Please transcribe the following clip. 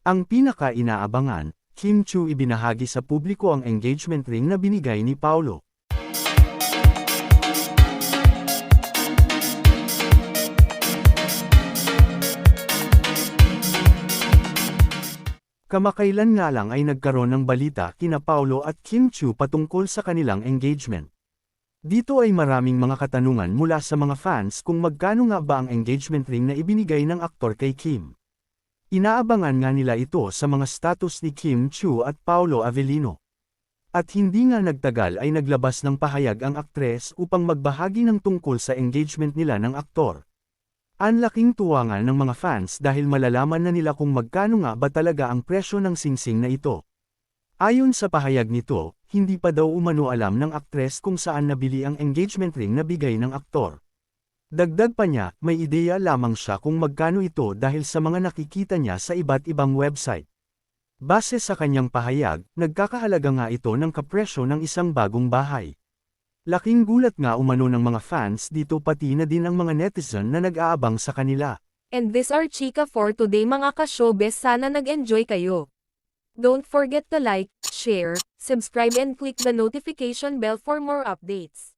Ang pinaka-inaabangan, Kim Chu ibinahagi sa publiko ang engagement ring na binigay ni Paulo. Kamakailan nga lang ay nagkaroon ng balita kina Paulo at Kim Chu patungkol sa kanilang engagement. Dito ay maraming mga katanungan mula sa mga fans kung magkano nga ba ang engagement ring na ibinigay ng aktor kay Kim. Inaabangan nga nila ito sa mga status ni Kim Chu at Paulo Avellino. At hindi nga nagtagal ay naglabas ng pahayag ang aktres upang magbahagi ng tungkol sa engagement nila ng aktor. Ang laking tuwa nga ng mga fans dahil malalaman na nila kung magkano nga ba talaga ang presyo ng singsing na ito. Ayon sa pahayag nito, hindi pa daw umano alam ng aktres kung saan nabili ang engagement ring na bigay ng aktor. Dagdag pa niya, may ideya lamang siya kung magkano ito dahil sa mga nakikita niya sa iba't ibang website. Base sa kanyang pahayag, nagkakahalaga nga ito ng kapresyo ng isang bagong bahay. Laking gulat nga umano ng mga fans dito pati na din ang mga netizen na nag-aabang sa kanila. And this are Chika for today mga ka-showbiz sana nag-enjoy kayo. Don't forget to like, share, subscribe and click the notification bell for more updates.